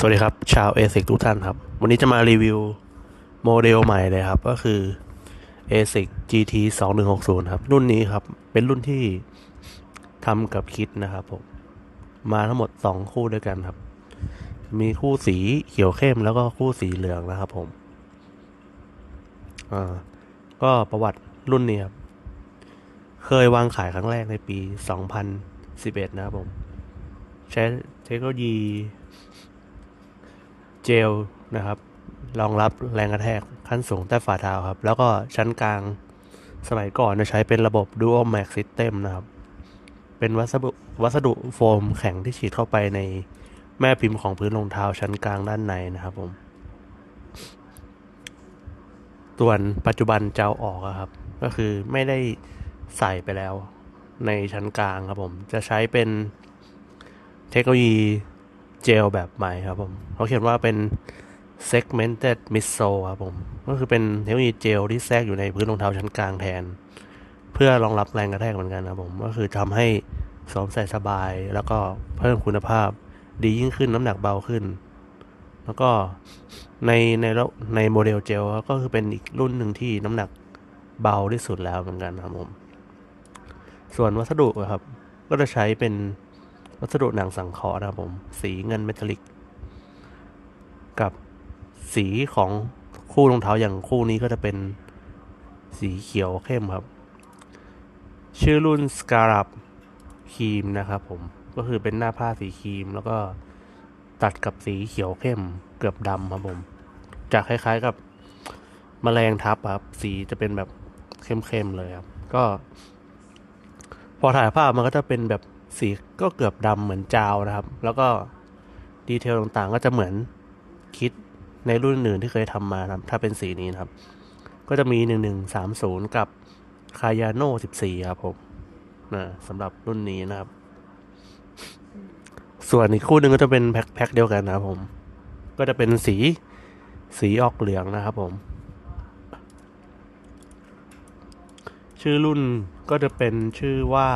สวัสดีครับ ชาวเอ s i c ทุกท่านครับ วันนี้จะมารีวิวโมเดลใหม่เลยครับ ก็คือ ASIC GT 2160 ครับ รุ่นนี้ครับ เป็นรุ่นที่ทำกับคิดนะครับผม มาทั้งหมด 2 คู่ด้วยกันครับ มีคู่สีเขียวเข้มแล้วก็คู่สีเหลืองนะครับผม อ่า ก็ประวัติรุ่นนี้ครับ เคยวางขายครั้งแรกในปี 2011 นะครับผม ใช้เทคโนโลยี เจลนะครับรองรับแรงกระแทกขั้นสูงใต้ฝ่าเท้าครับ แล้วก็ชั้นกลางสมัยก่อนจะใช้เป็นระบบ Dual Max System นะครับ เป็นวัสดุวัสดุโฟมแข็งที่ฉีดเข้าไปในแม่พิมพ์ของพื้นรองเท้าชั้นกลางด้านในนะครับผม ส่วนปัจจุบันจะอาออกครับ ก็คือไม่ได้ใส่ไปแล้วในชั้นกลางครับผม จะใช้เป็นเทคโนโลยี เจลแบบใหม่ครับผม เขาเขียนว่าเป็น segmented midsole ครับผม ก็คือเป็นเทคโนโลยีเจลที่แทรกอยู่ในพื้นรองเท้าชั้นกลางแทน เพื่อรองรับแรงกระแทกเหมือนกันครับผม ก็คือทำให้สวมใส่สบาย แล้วก็เพิ่มคุณภาพดียิ่งขึ้นน้ำหนักเบาขึ้น แล้วก็ในในระในโมเดลเจลก็คือเป็นอีกรุ่นหนึ่งที่น้ำหนักเบาที่สุดแล้วเหมือนกันครับผม ส่วนวัสดุครับ ก็จะใช้เป็น วัสดุหนังสังเคราะห์นะครับผม สีเงินเมทัลลิก กับสีของคู่รองเท้าอย่างคู่นี้ก็จะเป็นสีเขียวเข้มครับ ชื่อรุ่น s c a r a p ครีมนะครับผม ก็คือเป็นหน้าผ้าสีครีม แล้วก็ตัดกับสีเขียวเข้มเกือบดำครับผมจะคล้ายๆกับมแมลงทับครับ สีจะเป็นแบบเข้มๆเลยครับ ก็ พอถ่ายภาพมันก็จะเป็นแบบ สีก็เกือบดำเหมือนจาวนะครับ แล้วก็ดีเทลต่างๆ ก็จะเหมือนคิดในรุ่นอื่นที่เคยทำมานะครับ ถ้าเป็นสีนี้นะครับ ก็จะมี 1130 กับคายาโน่14 ครับผมนะสำหรับรุ่นนี้นะครับ ส่วนอีกคู่หนึ่งก็จะเป็นแพ็คแพ็คเดียวกันนะครับผม ก็จะเป็นสีสีออกเหลืองนะครับผม ชื่อรุ่นก็จะเป็นชื่อว่า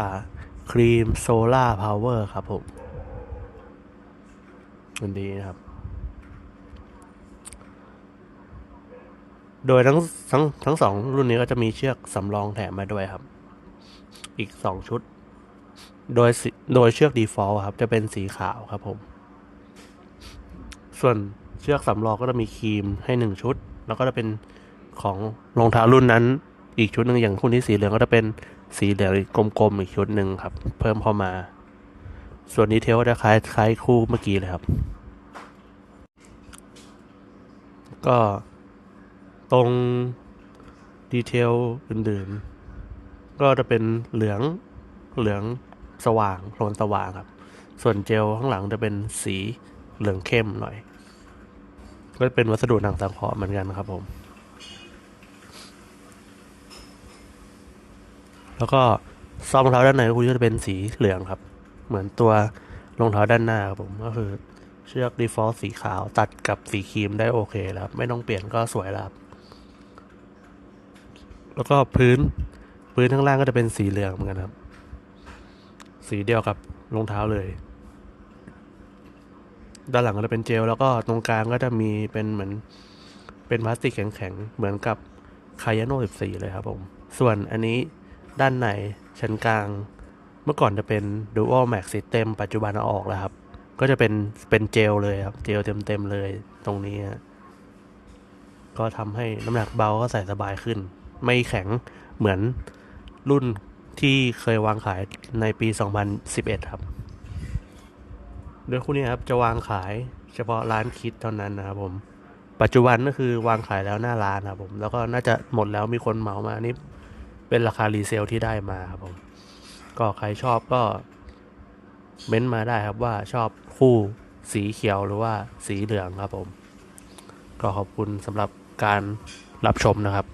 ครีมโซล่าพาวเวอร์ครับผมมันดีนะครับ โดยทั้งทั้งทั้งสองรุ่นนี้ก็จะมีเชือกสำรองแถมมาด้วยครับ อีกสองชุด โดยโดยเชือก default ครับ จะเป็นสีขาวครับผม ส่วนเชือกสำรองก็จะมีครีมให้หนึ่งชุด แล้วก็จะเป็นของรองเท้ารุ่นนั้น อีกชุดหนึ่งอย่างคู่นี้สีเหลืองก็จะเป็น สีเหลืองกลมๆอีกชุดหนึ่งครับ เพิ่มเข้ามา ส่วนดีเทลก็จะคล้ายคล้ายคู่เมื่อกี้เลยครับ ก็ตรงดีเทลอื่นๆ ก็จะเป็นเหลืองเหลืองสว่างโทนสว่างครับ ส่วนเจลข้างหลังจะเป็นสีเหลืองเข้มหน่อย ก็เป็นวัสดุหนังสังเคราะห์เหมือนกันครับผม แล้วก็ซองรองเท้าด้านในคุณก็จะเป็นสีเหลืองครับ เหมือนตัวรองเท้าด้านหน้าครับผมก็คือเชือก default สีขาวตัดกับสีครีมได้โอเคแล้วครับไม่ต้องเปลี่ยนก็สวยแล้วครับแล้วก็พื้นพื้นข้างล่างก็จะเป็นสีเหลืองเหมือนกันครับ สีเดียวกับรองเท้าเลย ด้านหลังก็จะเป็นเจล แล้วก็ตรงกลางก็จะมีเป็นเหมือน เป็นพลาสติกแข็งๆ เหมือนกับคายาโน่14 เลยครับผม ส่วนอันนี้ ด้านในชั้นกลาง เมื่อก่อนจะเป็น Dual Max System ปัจจุบันออกแล้วครับ ก็จะเป็นเป็นเจลเลยครับ เจลเต็มๆเลยตรงนี้ก็ทำให้น้ำหนักเบาก็ใส่สบายขึ้น ไม่แข็งเหมือนรุ่นที่เคยวางขายในปี 2011 ครับ โดยคู่นี้ครับจะวางขายเฉพาะร้านคิดเท่านั้นนะครับผม ปัจจุบันก็คือวางขายแล้วหน้าร้านครับผม แล้วก็น่าจะหมดแล้วมีคนเหมามานี่ เป็นราคารีเซลที่ได้มาครับผม ก็ใครชอบก็เม้นต์มาได้ครับว่าชอบคู่สีเขียวหรือว่าสีเหลืองครับผม ก็ขอบคุณสำหรับการรับชมนะครับ